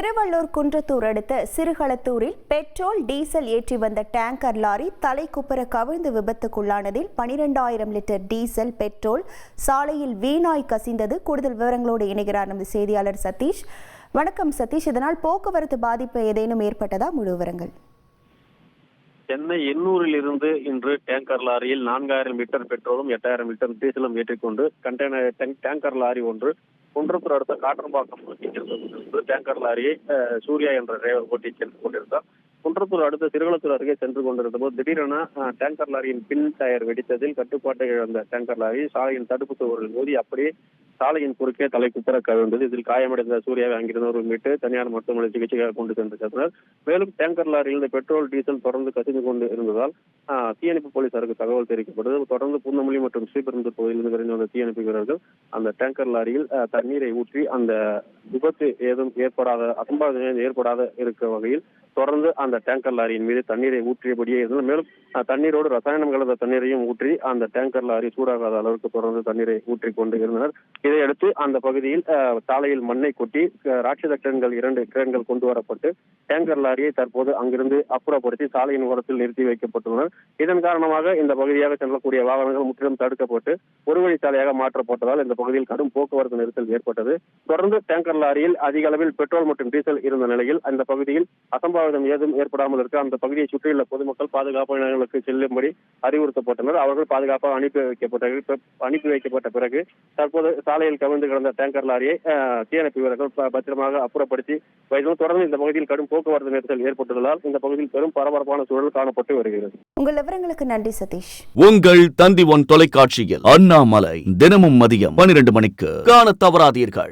திருவள்ளூர் குன்றத்தூர் அடுத்த சிறுகளத்தூரில் petrol diesel ஏற்றி வந்த டேங்கர் லாரி தலைக்குப்புற கவிழ்ந்து விபத்துக்குள்ளானதில் பனிரெண்டாயிரம் லிட்டர் டீசல் பெட்ரோல் சாலையில் வீணாய் கசிந்தது. கூடுதல் விவரங்களோடு இணைகிறார் நமது செய்தியாளர் சதீஷ். வணக்கம் சதீஷ். இதனால் போக்குவரத்து பாதிப்பு ஏதேனும் ஏற்பட்டதா? முழு விவரங்கள். சென்னை எண்ணூரில் இருந்து இன்று டேங்கர் லாரியில் நான்காயிரம் லிட்டர் பெட்ரோலும் எட்டாயிரம் லிட்டர் டீசலும் ஏற்றிக்கொண்டு கண்டெய்னர் டேங்கர் லாரி ஒன்று குன்றத்தூர் அடுத்த காற்றம்பாக்கம் நோக்கி டேங்கர் லாரியை சூர்யா என்ற டிரைவர் ஓட்டிச் சென்று கொண்டிருந்தார் குன்றத்தூர் அடுத்த திருவள்ளத்தூர் அருகே சென்று கொண்டிருந்த போது திடீரென டேங்கர் லாரியின் பின் டயர் வெடித்ததில் கட்டுப்பாட்டை இழந்த டேங்கர் லாரி சாலையின் தடுப்பு சுவரில் மோதி அப்படியே சாலையின் குறுக்கே தலை குப்புற கவிழ்ந்தது இதில் காயமடைந்த சூர்யாவை அங்கிருந்தவர்கள் மீட்டு தனியார் மருத்துவமனை சிகிச்சைக்காக கொண்டு சென்று சென்றனர் மேலும் டேங்கர் லாரியில் இந்த பெட்ரோல் டீசல் தொடர்ந்து கசிந்து கொண்டு இருந்ததால் தீயணைப்பு போலீசாருக்கு தகவல் தெரிவிக்கப்பட்டது. தொடர்ந்து பூந்தமல்லி மற்றும் ஸ்ரீபெரும்புதூர் பகுதியிலிருந்து விரைந்து வந்த தீயணைப்பு வீரர்கள் அந்த டேங்கர் லாரியில் தண்ணீரை ஊற்றி அந்த விபத்து ஏதும் ஏற்படாத அசம்பாவிதம் ஏற்படாத இருக்க வகையில் தொடர்ந்து அந்த டேங்கர் லாரியின் மீது தண்ணீரை ஊற்றியபடியே இருந்தது. மேலும் தண்ணீரோடு ரசாயனம் கலந்த தண்ணீரையும் ஊற்றி அந்த டேங்கர் லாரி சூடாகாத அளவுக்கு தொடர்ந்து தண்ணீரை ஊற்றிக் கொண்டு இருந்தனர். இதையடுத்து அந்த பகுதியில் சாலையில் மண்ணை கொட்டி ராட்சத கிரன்கள் இரண்டு கிரன்கள் கொண்டு வரப்பட்டு டேங்கர் லாரியை தற்போது அங்கிருந்து அப்புறப்படுத்தி சாலையின் ஓரத்தில் நிறுத்தி வைக்கப்பட்டுள்ளனர் இதன் காரணமாக இந்த பகுதியாக செல்லக்கூடிய வாகனங்கள் முற்றிலும் தடுக்கப்பட்டு ஒரு வழி சாலையாக மாற்றப்பட்டதால் இந்த பகுதியில் கடும் போக்குவரத்து நெரிசல் ஏற்பட்டது. தொடர்ந்து டேங்கர் லாரியில் அதிக அளவில் பெட்ரோல் மற்றும் டீசல் இருந்த நிலையில் அந்த பகுதியில் அசம்பாவிதம் ஏதும் ஏற்படாமல் இருக்க அந்த பகுதியை சுற்றியுள்ள பொதுமக்கள் பாதுகாப்பு நிலையங்களுக்கு செல்லும்படி அறிவுறுத்தப்பட்டனர். அவர்கள் பாதுகாப்பாக அனுப்பி வைக்கப்பட்ட அனுப்பி வைக்கப்பட்ட பிறகு தற்போது சாலையில் கவிழ்ந்து கிடந்த டேங்கர் லாரியை தீயணைப்பு வீரர்கள் பத்திரமாக அப்புறப்படுத்தி வைத்தனர் தொடர்ந்து இந்த பகுதியில் கடும் போக்குவரத்து நெரிசல் ஏற்பட்டுள்ளதால் இந்த பகுதியில் பெரும் பரபரப்பான சூழல் காணப்பட்டு வருகிறது. உங்கள் விவரங்களுக்கு நன்றி சதீஷ். உங்கள் தந்தி ஒன் தொலைக்காட்சியில் அண்ணாமலை தினமும் மதியம் பனிரெண்டு மணிக்கு காணத் தவறாதீர்கள்.